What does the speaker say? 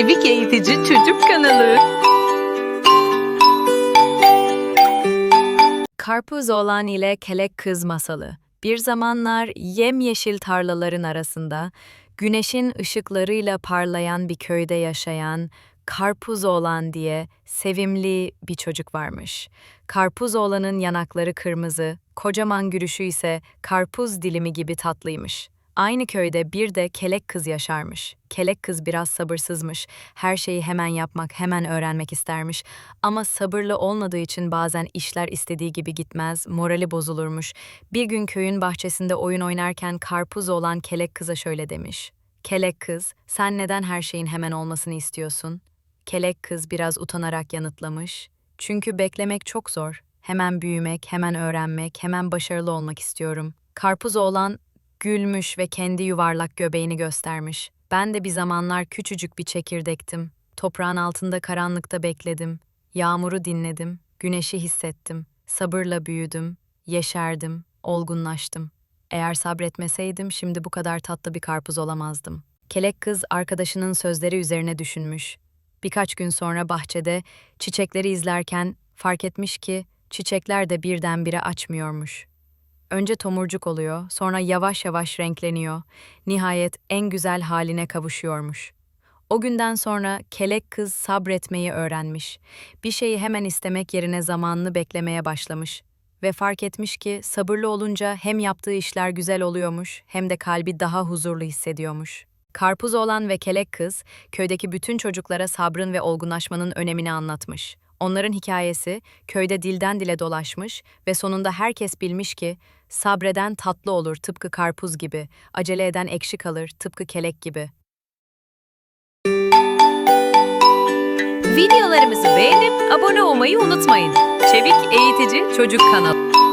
Çevik Eğitici Çocuk Kanalı. Karpuz oğlan ile kelek kız masalı. Bir zamanlar yemyeşil tarlaların arasında, güneşin ışıklarıyla parlayan bir köyde yaşayan Karpuz oğlan diye sevimli bir çocuk varmış. Karpuz oğlanın yanakları kırmızı, kocaman gülüşü ise karpuz dilimi gibi tatlıymış. Aynı köyde bir de kelek kız yaşarmış. Kelek kız biraz sabırsızmış. Her şeyi hemen yapmak, hemen öğrenmek istermiş. Ama sabırlı olmadığı için bazen işler istediği gibi gitmez, morali bozulurmuş. Bir gün köyün bahçesinde oyun oynarken karpuz olan kelek kıza şöyle demiş. Kelek kız, sen neden her şeyin hemen olmasını istiyorsun? Kelek kız biraz utanarak yanıtlamış. Çünkü beklemek çok zor. Hemen büyümek, hemen öğrenmek, hemen başarılı olmak istiyorum. Karpuz oğlan gülmüş ve kendi yuvarlak göbeğini göstermiş. Ben de bir zamanlar küçücük bir çekirdektim. Toprağın altında karanlıkta bekledim. Yağmuru dinledim, güneşi hissettim. Sabırla büyüdüm, yeşerdim, olgunlaştım. Eğer sabretmeseydim şimdi bu kadar tatlı bir karpuz olamazdım. Kelek kız arkadaşının sözleri üzerine düşünmüş. Birkaç gün sonra bahçede çiçekleri izlerken fark etmiş ki çiçekler de birdenbire açmıyormuş. Önce tomurcuk oluyor, sonra yavaş yavaş renkleniyor. Nihayet en güzel haline kavuşuyormuş. O günden sonra kelek kız sabretmeyi öğrenmiş. Bir şeyi hemen istemek yerine zamanını beklemeye başlamış ve fark etmiş ki sabırlı olunca hem yaptığı işler güzel oluyormuş hem de kalbi daha huzurlu hissediyormuş. Karpuz olan ve kelek kız köydeki bütün çocuklara sabrın ve olgunlaşmanın önemini anlatmış. Onların hikayesi köyde dilden dile dolaşmış ve sonunda herkes bilmiş ki sabreden tatlı olur tıpkı karpuz gibi, acele eden ekşi kalır tıpkı kelek gibi. Videolarımızı beğenip abone olmayı unutmayın. Çevik Eğitici Çocuk Kanalı.